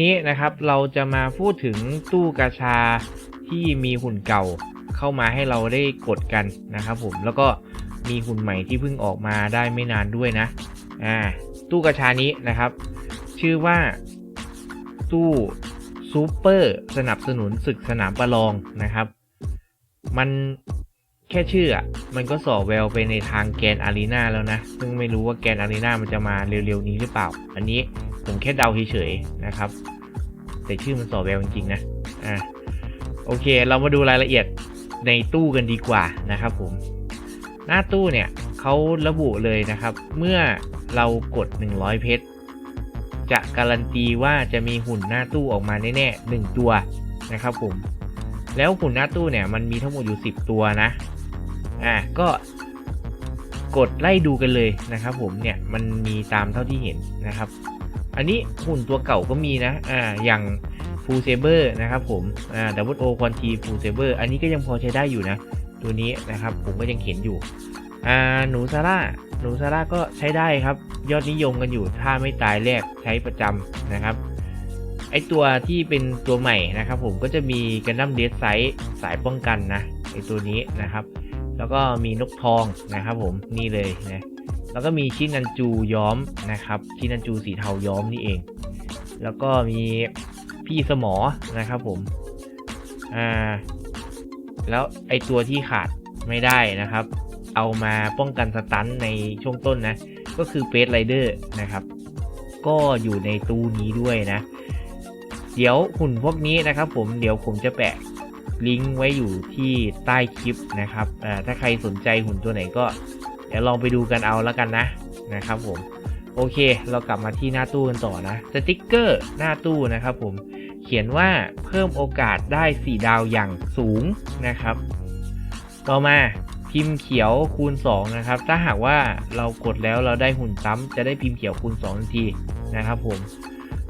นี้นะครับเราจะมาพูดถึงตู้กาชาที่มีหุ่นเก่าเข้ามาให้เราได้กดกันนะครับผมแล้วก็มีหุ่นใหม่ที่เพิ่งออกมาได้ไม่นานด้วยนะอ่าตู้กาชานี้นะครับ ชื่อว่าตู้ซูเปอร์สนับสนุนศึกสนามประลองนะครับ มันแค่ชื่ออะมันก็สอแววไปในทางแกนอารีนาแล้วนะ ซึ่งไม่รู้ว่าแกนอารีนามันจะมาเร็วๆนี้หรือเปล่า อันนี้ ผมแค่เดาเฉยๆนะครับ แต่ชื่อมันสอแววจริงๆนะอ่าโอเค เรามาดูรายละเอียดในตู้กันดีกว่านะครับผม หน้าตู้เนี่ยเขาระบุเลยนะครับ เมื่อเรากด 100 เพชรจะการันตีว่าจะมีหุ่นหน้าตู้ออกมาแน่ๆหนึ่งตัวนะครับผม แล้วหุ่นหน้าตู้เนี่ยมันมีทั้งหมดอยู่ 10 ตัวนะ อ่าก็กดไล่ดูกันเลยนะครับผมเนี่ยมันมีตามเท่าที่เห็นนะครับ อันนี้หุ่นตัวเก่าก็มีนะ อ่า อย่างฟูเซเบอร์นะครับผม อ่าดับเบิลโอควอนทีฟูเซเบอร์ อันนี้ก็ยังพอใช้ได้อยู่นะ ตัวนี้นะครับ ผมก็ยังเห็นอยู่ อ่า หนูซาร่า หนูซาร่าก็ใช้ได้ครับ ยอดนิยมกันอยู่ ถ้าไม่ตายแรกใช้ประจำนะครับ ไอตัวที่เป็นตัวใหม่นะครับผม ก็จะมีกันดั้มเดสไซส์สายป้องกันนะ ไอตัวนี้นะครับ แล้วก็มีนกทองนะครับผม นี่เลยนะ แล้วก็มีชินันจูย้อมนะครับ ชินันจูสีเทาย้อมนี่เอง แล้วก็มีพี่สมอนะครับผม อ่า แล้วไอตัวที่ขาดไม่ได้นะครับ เอามาป้องกันสตันในช่วงต้นนะ ก็คือเฟสไรเดอร์นะครับ ก็อยู่ในตู้นี้ด้วยนะ เดี๋ยวหุ่นพวกนี้นะครับผม เดี๋ยวผมจะแปะลิงก์ไว้อยู่ที่ใต้คลิปนะครับอ่าถ้าใครสนใจหุ่นตัวไหนก็ ดี๋ยวลองไปดูกันเอาแล้วกันนะนะครับผมโอเค เรากลับมาที่หน้าตู้กันต่อนะสติกเกอร์หน้าตู้นะครับผมเขียนว่าเพิ่มโอกาสได้ 4 ดาวอย่างสูงนะครับ ต่อมาพิมพ์เขียวคูณ 2 นะครับ ถ้าหากว่าเรากดแล้วเราได้หุ่นซ้ำจะได้พิมพ์เขียวคูณ2ทันทีนะครับผม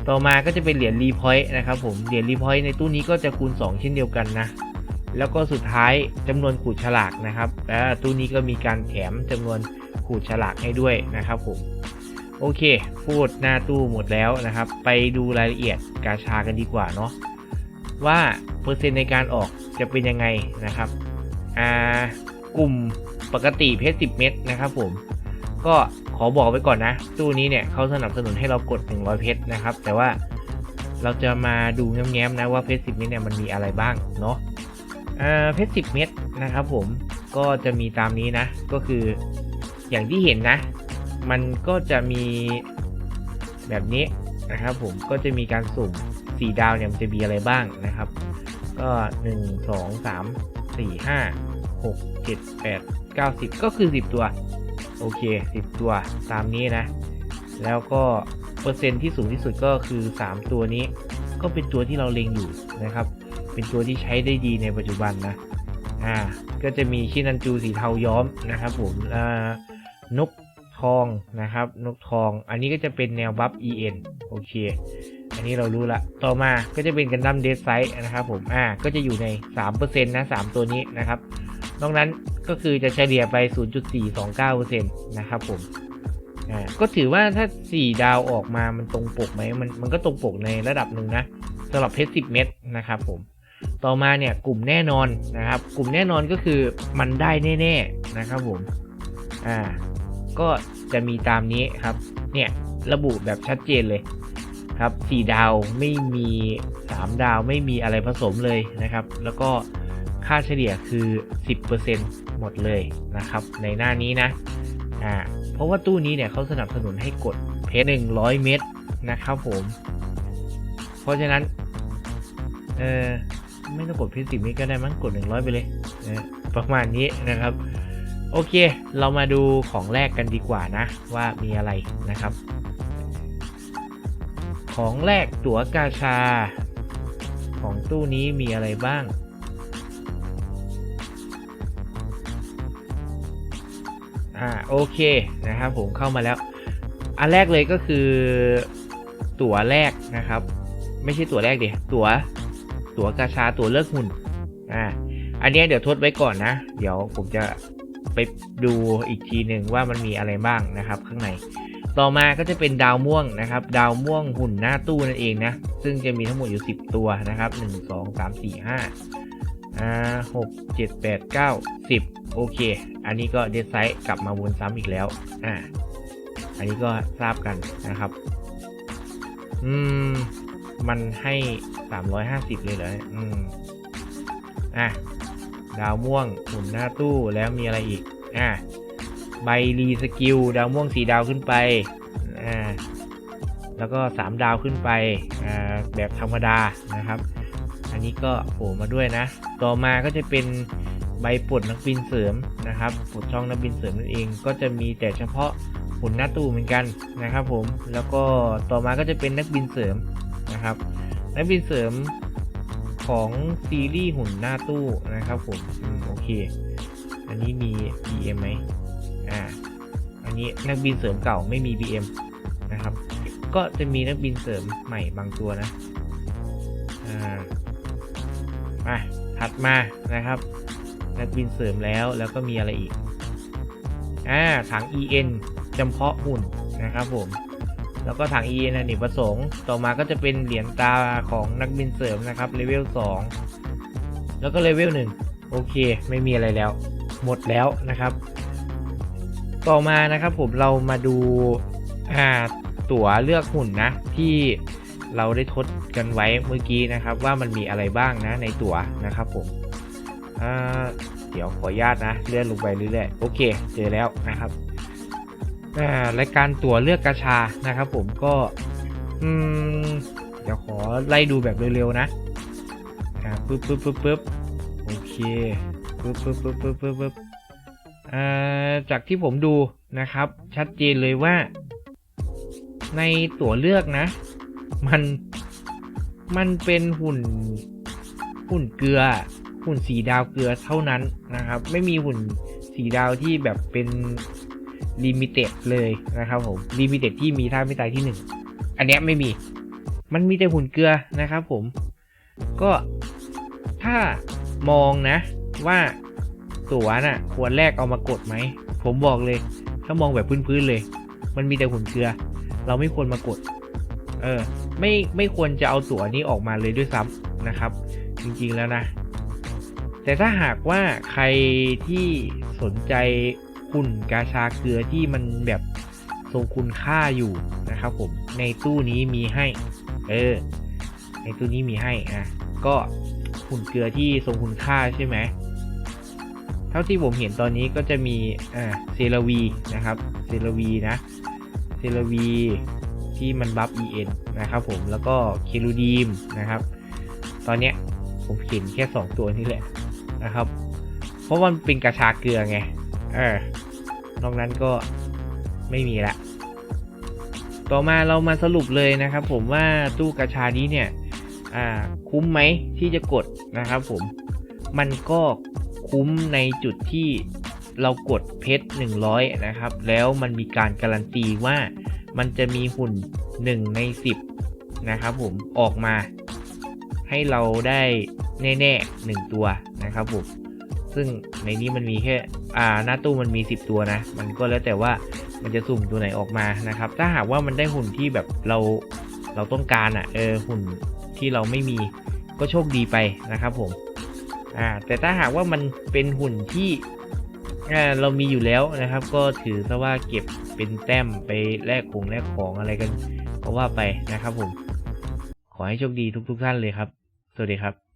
ต่อมาก็จะเป็นเหรียญรีพอยต์นะครับผมเหรียญรีพอยต์ในตู้นี้ก็จะคูณ 2 เช่นเดียวกันนะ แล้วก็สุดท้ายจำนวนขูดฉลากนะครับและตู้นี้ก็มีการแถมจำนวนขูดฉลากให้ด้วยนะครับผมโอเค พูดหน้าตู้หมดแล้วนะครับ ไปดูรายละเอียดกาชากันดีกว่าเนาะว่าเปอร์เซ็นต์ในการออกจะเป็นยังไงนะครับอ่ากลุ่มปกติเพชร10 เม็ดนะครับผมก็ขอบอกไว้ก่อนนะ ตู้นี้เนี่ยเขาสนับสนุนให้เรากด 100 เพชรนะครับ แต่ว่าเราจะมาดูแง้มๆนะว่าเพชร10 เม็ดเนี่ยมันมีอะไรบ้างเนาะ เพชร10เม็ดนะครับผมก็จะมีตามนี้นะ ก็คืออย่างที่เห็นนะ มันก็จะมีแบบนี้นะครับผมก็จะมีการสุ่ม4ดาวเนี่ยมันจะมีอะไรบ้างนะครับ ก็1 2 3 4 5 6 7 8 9 10ก็คือ10ตัว โอเค10ตัวตามนี้นะ แล้วก็เปอร์เซ็นต์ที่สูงที่สุดก็คือ3ตัวนี้ ก็เป็นตัวที่เราเล็งอยู่นะครับ เป็นตัวที่ใช้ได้ดีในปัจจุบันนะอ่าก็จะมีชินันจูสีเทาย้อมนะครับผมอ่านกทองนะครับ นกทอง อันนี้ก็จะเป็นแนวบัฟ EN โอเค อันนี้เรารู้ละ ต่อมาก็จะเป็นกันดั้มเดสไซส์นะครับผม อ่า ก็จะอยู่ใน 3%นะ 3 ตัวนี้นะครับ นอกนั้นก็คือจะเฉลี่ยไป 0.429%นะครับผม อ่า ก็ถือว่าถ้า 4 ดาวออกมามันตรงปกไหม มันมันก็ตรงปกในระดับหนึ่งนะสำหรับเพชร10 เม็ดนะครับผม ต่อมาเนี่ยกลุ่มแน่นอนนะครับ กลุ่มแน่นอนก็คือมันได้แน่ๆนะครับผมอ่าก็จะมีตามนี้ครับเนี่ยระบุแบบชัดเจนเลยครับ4ดาวไม่มี3ดาวไม่มีอะไรผสมเลยนะครับ แล้วก็ค่าเฉลี่ยคือ 10%หมดเลยนะครับ ในหน้านี้นะอ่าเพราะว่าตู้นี้เนี่ยเขาสนับสนุนให้กดเพชร100 เมตรนะครับผม เพราะฉะนั้นเออ ไม่ต้องกดเพชรสิบเมตรก็ได้มั้งกด100ไปเลยนะประมาณนี้นะครับ โอเค เรามาดูของแรกกันดีกว่านะ ว่ามีอะไรนะครับ ของแรกตั๋วกาชา ของตู้นี้มีอะไรบ้างอ่าโอเคนะครับผมเข้ามาแล้ว อันแรกเลยก็คือตั๋วแรกนะครับ ไม่ใช่ตั๋วแรกเดี๋ยตั๋ว ตั๋วกาชาตั๋วเลิกหุ่นอ่าอันนี้เดี๋ยวทดไว้ก่อนนะ เดี๋ยวผมจะไปดูอีกทีหนึ่งว่ามันมีอะไรบ้างนะครับ ข้างใน ต่อมาก็จะเป็นดาวม่วงนะครับ ดาวม่วงหุ่นหน้าตู้นั่นเองนะ ซึ่งจะมีทั้งหมดอยู่ 10 ตัวนะครับ 1 2 3 4 5อ่า6 7 8 9 10 โอเค อันนี้ก็เดซไซต์กลับมาวนซ้ำอีกแล้ว อ่า อันนี้ก็ทราบกันนะครับ อืม มันให้350เลยเหรอเนี่ยอืมอะ ดาวม่วงหุ่นหน้าตู้แล้วมีอะไรอีก อะ ใบรีสกิล ดาวม่วงสีดาวขึ้นไป อ่า แล้วก็3ดาวขึ้นไป อ่า แบบธรรมดานะครับ อันนี้ก็โผล่มาด้วยนะ ต่อมาก็จะเป็นใบปลดนักบินเสริมนะครับปลดช่องนักบินเสริมนั่นเอง ก็จะมีแต่เฉพาะหุ่นหน้าตู้เหมือนกันนะครับผม แล้วก็ต่อมาก็จะเป็นนักบินเสริม นะครับ นักบินเสริมของซีรีส์หุ่นหน้าตู้นะครับผมอืมโอเค อันนี้มี BM ไหมอ่า อันนี้นักบินเสริมเก่าไม่มี BM นะครับ ก็จะมีนักบินเสริมใหม่บางตัวนะ อ่า มาถัดมานะครับ นักบินเสริมแล้วแล้วก็มีอะไรอีก อ่า ถัง EN จำเพาะหุ่นนะครับผม แล้วก็ถัง e อเนกประสงค์ ต่อมาก็จะเป็นเหรียญตาของนักบินเสริมนะครับเลเวล2 แล้วก็เลเวล1โอเค ไม่มีอะไรแล้ว หมดแล้วนะครับ ต่อมานะครับผมเรามาดูอ่าตั๋วเลือกหุ่นนะ ที่เราได้ทดกันไว้เมื่อกี้นะครับ ว่ามันมีอะไรบ้างนะในตั๋วนะครับผมเดี๋ยวขออนุญาตนะ เลื่อนลงไปเรื่อยๆโอเค เจอแล้วนะครับ รายการตั๋วเลือกกาชานะครับ ผมก็อืมเดี๋ยวขอไล่ดูแบบเร็วๆนะอ่าปึ๊บปึ๊บปึ๊บปึ๊บโอเคปึ๊บปึ๊บปึ๊บปึ๊บปึ๊บปึ๊บอ่าจากที่ผมดูนะครับ ชัดเจนเลยว่า ในตั๋วเลือกนะ มันมันเป็นหุ่นหุ่นเกลือ หุ่นสีดาวเกลือเท่านั้นนะครับ ไม่มีหุ่นสีดาวที่แบบเป็น ลิมิเต็ดเลยนะครับผมลิมิเต็ดที่มีท่าไม่ตายที่หนึ่งอันเนี้ยไม่มี มันมีแต่หุ่นเกลือนะครับผม ก็ถ้ามองนะว่าตั๋วน่ะควรแรกเอามากดไหม ผมบอกเลย ถ้ามองแบบพื้นๆเลย มันมีแต่หุ่นเกลือ เราไม่ควรมากด เออ ไม่ไม่ควรจะเอาตั๋วนี้ออกมาเลยด้วยซ้ำนะครับ จริงๆแล้วนะ แต่ถ้าหากว่าใครที่สนใจ หุ่นกาชาเกลือที่มันแบบทรงคุณค่าอยู่นะครับผมในตู้นี้มีให้ เออ ในตู้นี้มีให้อะก็หุ่นเกลือที่ทรงคุณค่าใช่ไหมเท่าที่ผมเห็นตอนนี้ก็จะมีอ่าเซราวีนะครับเซราวีนะเซราวีที่มันบัฟ EN นะครับผมแล้วก็เคลูดีมนะครับ ตอนเนี้ยผมเห็นแค่ 2 ตัวนี้แหละนะครับ เพราะมันเป็นกระชาเกลือไง เออนอกนั้นก็ไม่มีละ ต่อมาเรามาสรุปเลยนะครับผมว่าตู้กระชานี้เนี่ย อ่า คุ้มไหมที่จะกดนะครับผม มันก็คุ้มในจุดที่เรากดเพชร 100 นะครับ แล้วมันมีการการันตีว่ามันจะมีหุ่น 1 ใน 10 นะครับผมออกมาให้เราได้แน่ๆหนึ่งตัวนะครับผม ซึ่งในนี้มันมีแค่อ่าหน้าตู้มันมี 10 ตัวนะ มันก็แล้วแต่ว่ามันจะสุ่มตัวไหนออกมานะครับ ถ้าหากว่ามันได้หุ่นที่แบบเราเราต้องการอะเออหุ่นที่เราไม่มีก็โชคดีไปนะครับผมอ่าแต่ถ้าหากว่ามันเป็นหุ่นที่อาเรามีอยู่แล้วนะครับ ก็ถือซะว่าเก็บเป็นแต้มไปแลกของแลกของอะไรกันก็ว่าไปนะครับผม ขอให้โชคดีทุกๆท่านเลยครับ สวัสดีครับ